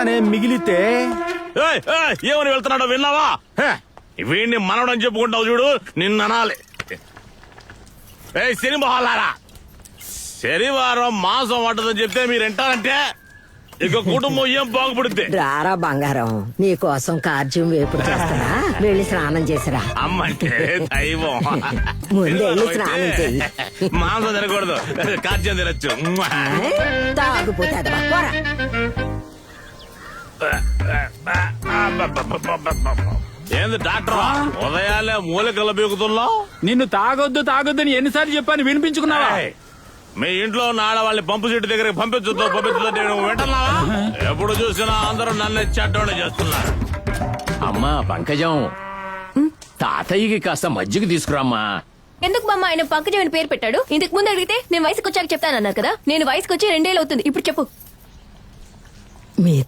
వెళ్తానే మిగిలితే? ఏయ్, ఏయ్, ఏమని వెళ్తున్నాడో విన్నావా? వీడిని మనవడని చెప్పుకుంటావు చూడు నిన్న అనాలి ఏ సినిమాలారా శనివారం మాంసం వంటదని చెప్తే మీరు వింటారంటే ఇక కుటుంబం ఏం బాగుపడుద్ది? రారా బంగారం నీ కోసం కార్జ్యం వేపుడు చేస్తారా వెళ్ళి స్నానం చేసిరా. అమ్మంటే దైవం. ముందు వెళ్ళి స్నానం చెయ్యి. మాంసం తినకూడదు కార్యం తినచ్చు. తాగుపోతుంది పోరా. ఏంది డాక్టర్? ఉదయాన్నే మూలికలు బీగుతున్నావు? నిన్ను తాగొద్దు తాగొద్దని ఎన్నిసార్లు చెప్పాను వినిపించుకున్నావా? మీ ఇంట్లో ఉన్న ఆడవాళ్ళని పంపు సీటు దగ్గరికి పంపించొద్దు పంపించొద్దు నువ్వు వింటున్నావా? ఎప్పుడు చూసినా అందరూ నన్ను చెడ్డోడు చేస్తున్నారు. అమ్మా పంకజం. తాతయ్యకి కాస్త మజ్జిగ తీసుకురామ్మా. ఎందుకు బామ్మ ఆయన పంకజమని పేరు పెట్టాడు? ఇంతకు ముందు అడిగితే నేను వయసుకు వచ్చాక చెప్తానన్నారు కదా? నేను వయసుకు వచ్చి రెండేళ్ళు అవుతుంది. ఇప్పుడు చెప్పు. మీ